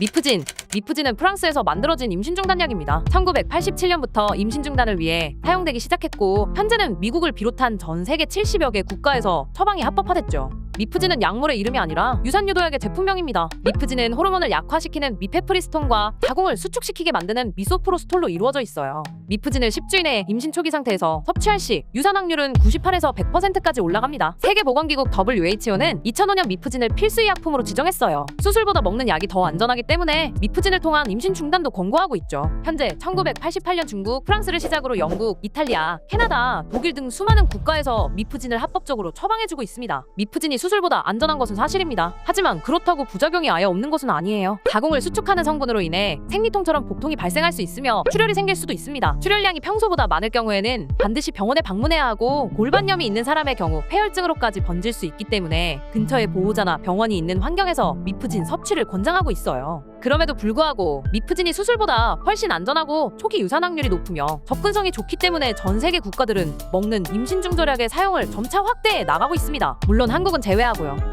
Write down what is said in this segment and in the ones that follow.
미프진. 미프진은 프랑스에서 만들어진 임신 중단 약입니다. 1987년부터 임신 중단을 위해 사용되기 시작했고 현재는 미국을 비롯한 전 세계 70여 개 국가에서 처방이 합법화됐죠. 미프진은 약물의 이름이 아니라 유산 유도약의 제품명입니다. 미프진은 호르몬을 약화시키는 미페프리스톤과 자궁을 수축시키게 만드는 미소프로스톨로 이루어져 있어요. 미프진을 10주 이내에 임신 초기 상태에서 섭취할 시 유산 확률은 98에서 100%까지 올라갑니다. 세계보건기국 WHO는 2005년 미프진을 필수 의 약품으로 지정했어요. 수술보다 먹는 약이 더 안전하기 때문에 미프진을 통한 임신 중단도 권고하고 있죠. 현재 1988년 중국, 프랑스를 시작으로 영국, 이탈리아, 캐나다, 독일 등 수많은 국가에서 미프진을 합법적으로 처방해주고 있습니다. 미프진이 수술 보다 안전한 것은 사실입니다. 하지만 그렇다고 부작용이 아예 없는 것은 아니에요. 자궁을 수축하는 성분으로 인해 생리통처럼 복통이 발생할 수 있으며 출혈이 생길 수도 있습니다. 출혈량이 평소보다 많을 경우에는 반드시 병원에 방문해야 하고 골반염이 있는 사람의 경우 폐혈증으로까지 번질 수 있기 때문에 근처에 보호자나 병원이 있는 환경에서 미프진 섭취를 권장하고 있어요. 그럼에도 불구하고 미프진이 수술보다 훨씬 안전하고 초기 유산 확률이 높으며 접근성이 좋기 때문에 전 세계 국가들은 먹는 임신 중절약의 사용을 점차 확대해 나가고 있습니다. 물론 한국은 제외하고요.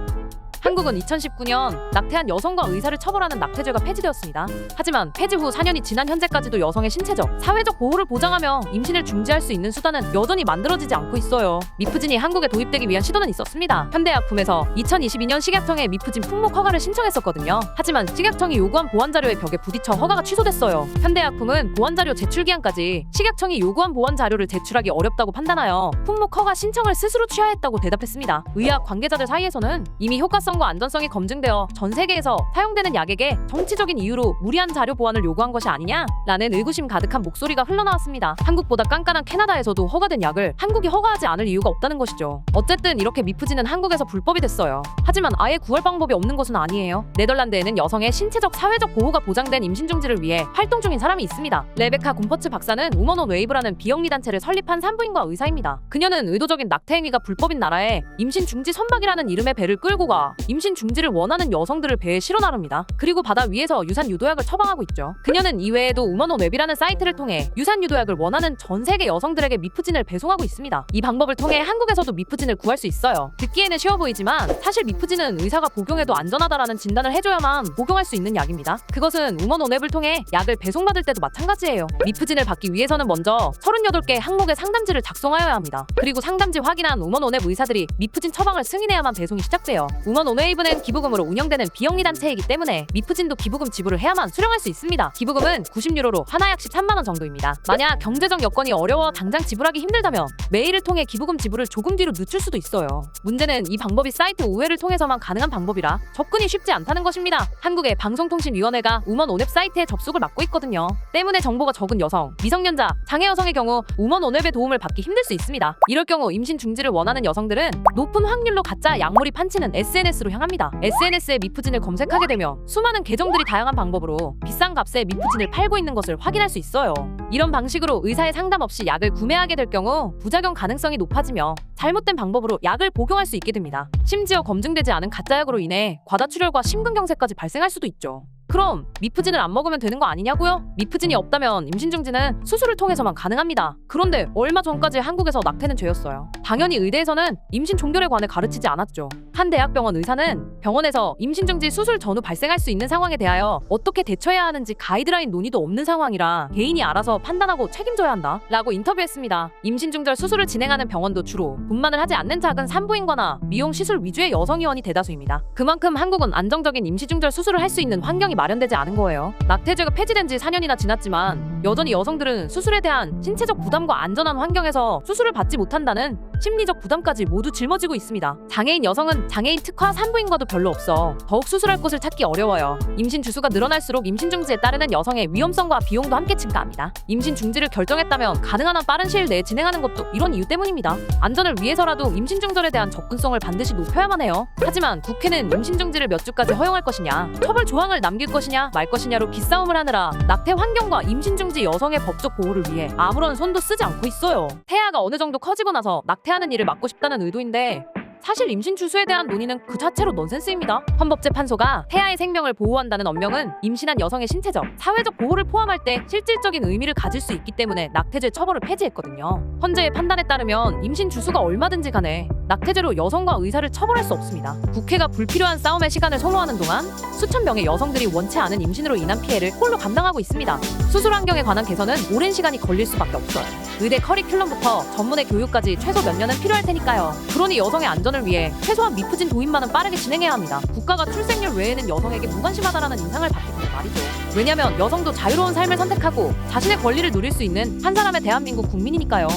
한국은 2019년 낙태한 여성과 의사를 처벌하는 낙태죄가 폐지되었습니다. 하지만 폐지 후 4년이 지난 현재까지도 여성의 신체적, 사회적 보호를 보장하며 임신을 중지할 수 있는 수단은 여전히 만들어지지 않고 있어요. 미프진이 한국에 도입되기 위한 시도는 있었습니다. 현대약품에서 2022년 식약청에 미프진 품목 허가를 신청했었거든요. 하지만 식약청이 요구한 보완 자료의 벽에 부딪혀 허가가 취소됐어요. 현대약품은 보완 자료 제출 기한까지 식약청이 요구한 보완 자료를 제출하기 어렵다고 판단하여 품목 허가 신청을 스스로 취하했다고 대답했습니다. 의학 관계자들 사이에서는 이미 효과성 과 안전성이 검증되어 전 세계에서 사용되는 약에게 정치적인 이유로 무리한 자료 보완을 요구한 것이 아니냐라는 의구심 가득한 목소리가 흘러나왔습니다. 한국보다 깐깐한 캐나다에서도 허가된 약을 한국이 허가하지 않을 이유가 없다는 것이죠. 어쨌든 이렇게 미프진은 한국에서 불법이 됐어요. 하지만 아예 구할 방법이 없는 것은 아니에요. 네덜란드에는 여성의 신체적 사회적 보호가 보장된 임신 중지를 위해 활동 중인 사람이 있습니다. 레베카 곰퍼츠 박사는 우먼온 웨이브라는 비영리 단체를 설립한 산부인과 의사입니다. 그녀는 의도적인 낙태 행위가 불법인 나라에 임신 중지 선박이라는 이름의 배를 끌고 가 임신 중지를 원하는 여성들을 배에 실어 나릅니다. 그리고 바다 위에서 유산 유도약을 처방하고 있죠. 그녀는 이외에도 우먼온 웹이라는 사이트를 통해 유산 유도약을 원하는 전 세계 여성들에게 미프진을 배송하고 있습니다. 이 방법을 통해 한국에서도 미프진을 구할 수 있어요. 듣기에는 쉬워 보이지만 사실 미프진은 의사가 복용해도 안전하다라는 진단을 해줘야만 복용할 수 있는 약입니다. 그것은 우먼온 앱을 통해 약을 배송받을 때도 마찬가지예요. 미프진을 받기 위해서는 먼저 38개 항목의 상담지를 작성하여야 합니다. 그리고 상담지 확인한 우먼온 앱 의사들이 미프진 처방을 승인해야만 배송이 시작돼요. 우먼 온웨이브는 기부금으로 운영되는 비영리 단체이기 때문에 미프진도 기부금 지불을 해야만 수령할 수 있습니다. 기부금은 90유로로 하나 약씩 3만 원 정도입니다. 만약 경제적 여건이 어려워 당장 지불하기 힘들다면 메일을 통해 기부금 지불을 조금 뒤로 늦출 수도 있어요. 문제는 이 방법이 사이트 우회를 통해서만 가능한 방법이라 접근이 쉽지 않다는 것입니다. 한국의 방송통신위원회가 우먼 온앱 사이트에 접속을 막고 있거든요. 때문에 정보가 적은 여성, 미성년자, 장애 여성의 경우 우먼 온앱의 도움을 받기 힘들 수 있습니다. 이럴 경우 임신 중지를 원하는 여성들은 높은 확률로 가짜 약물이 판치는 SNS 로 향합니다. SNS에 미프진을 검색하게 되면 수많은 계정들이 다양한 방법으로 비싼 값에 미프진을 팔고 있는 것을 확인할 수 있어요. 이런 방식으로 의사의 상담 없이 약을 구매하게 될 경우 부작용 가능성이 높아지며 잘못된 방법으로 약을 복용할 수 있게 됩니다. 심지어 검증되지 않은 가짜 약으로 인해 과다출혈과 심근경색까지 발생할 수도 있죠. 그럼 미프진을 안 먹으면 되는 거 아니냐고요? 미프진이 없다면 임신 중지는 수술을 통해서만 가능합니다. 그런데 얼마 전까지 한국에서 낙태는 죄였어요. 당연히 의대에서는 임신 종결에 관해 가르치지 않았죠. 한 대학병원 의사는 병원에서 임신 중지 수술 전후 발생할 수 있는 상황에 대하여 어떻게 대처해야 하는지 가이드라인 논의도 없는 상황이라 개인이 알아서 판단하고 책임져야 한다. 라고 인터뷰했습니다. 임신 중절 수술을 진행하는 병원도 주로 분만을 하지 않는 작은 산부인과나 미용 시술 위주의 여성 의원이 대다수입니다. 그만큼 한국은 안정적인 임시 중절 수술을 할 수 있는 환경이 마련 되지 않은 거예요. 낙태죄가 폐지된 지 4년이나 지났지만 여전히 여성들은 수술에 대한 신체적 부담과 안전한 환경에서 수술을 받지 못한다는 심리적 부담까지 모두 짊어지고 있습니다. 장애인 여성은 장애인 특화 산부인과도 별로 없어 더욱 수술할 곳을 찾기 어려워요. 임신 주수가 늘어날수록 임신 중지에 따르는 여성의 위험성과 비용도 함께 증가합니다. 임신 중지를 결정했다면 가능한 한 빠른 시일 내에 진행하는 것도 이런 이유 때문입니다. 안전을 위해서라도 임신 중절에 대한 접근성을 반드시 높여야만 해요. 하지만 국회는 임신 중지를 몇 주까지 허용할 것이냐, 처벌 조항을 남길 것이냐 말 것이냐로 기싸움을 하느라 낙태 환경과 임신 중지 여성의 법적 보호를 위해 아무런 손도 쓰지 않고 있어요. 태아가 어느 정도 커지고 나서 낙태 하는 일을 막고 싶다는 의도인데 사실 임신 주수에 대한 논의는 그 자체로 넌센스입니다. 헌법재판소가 태아의 생명을 보호한다는 엄명은 임신한 여성의 신체적, 사회적 보호를 포함할 때 실질적인 의미를 가질 수 있기 때문에 낙태죄 처벌을 폐지했거든요. 헌재의 판단에 따르면 임신 주수가 얼마든지 간에 낙태죄로 여성과 의사를 처벌할 수 없습니다. 국회가 불필요한 싸움의 시간을 선호하는 동안 수천 명의 여성들이 원치 않은 임신으로 인한 피해를 홀로 감당하고 있습니다. 수술 환경에 관한 개선은 오랜 시간이 걸릴 수밖에 없어요. 의대 커리큘럼부터 전문의 교육까지 최소 몇 년은 필요할 테니까요. 그러니 여성의 안 전을 위해 최소한 미프진 도입만은 빠르게 진행해야 합니다. 국가가 출생률 외에는 여성에게 무관심하다라는 인상을 받기 때문에 말이죠. 왜냐면 여성도 자유로운 삶을 선택하고 자신의 권리를 누릴 수 있는 한 사람의 대한민국 국민이니까요.